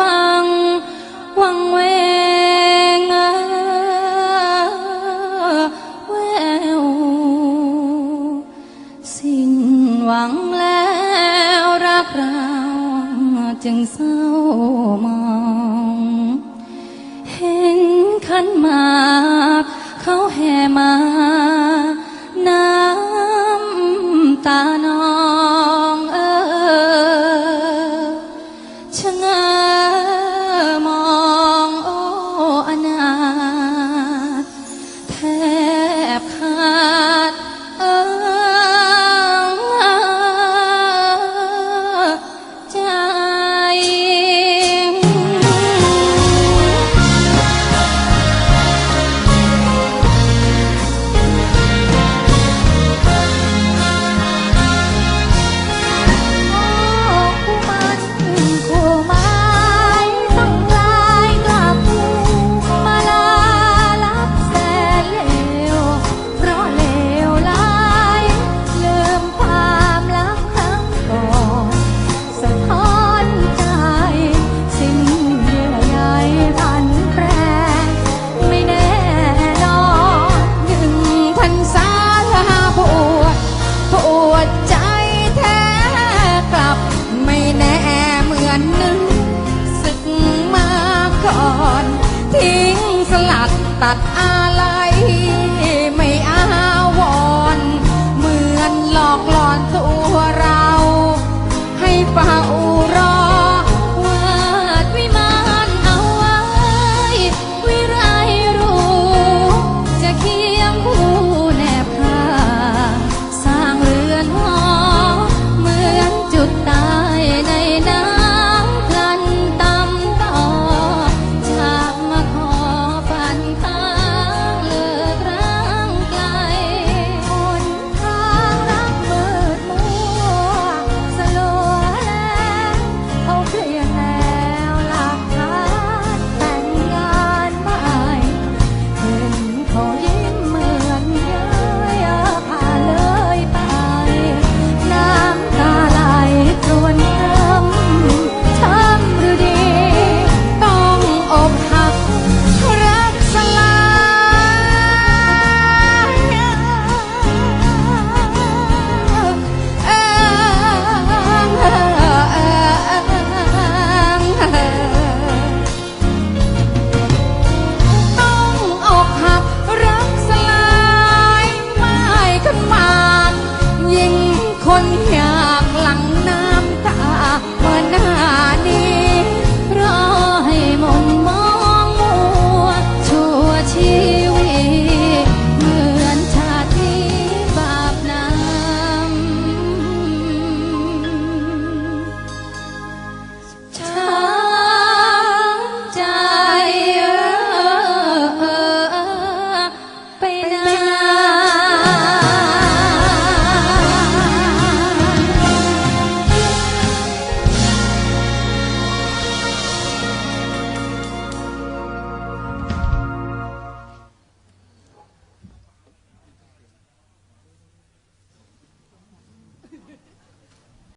ฟัง วังเวงแววสิ้นหวังแล้วรักเราจึงเศร้ามอง เห็นขันมากเขาแห่มา น้ำตา นา อน ทิ้งสลัดตัดอาลั Theo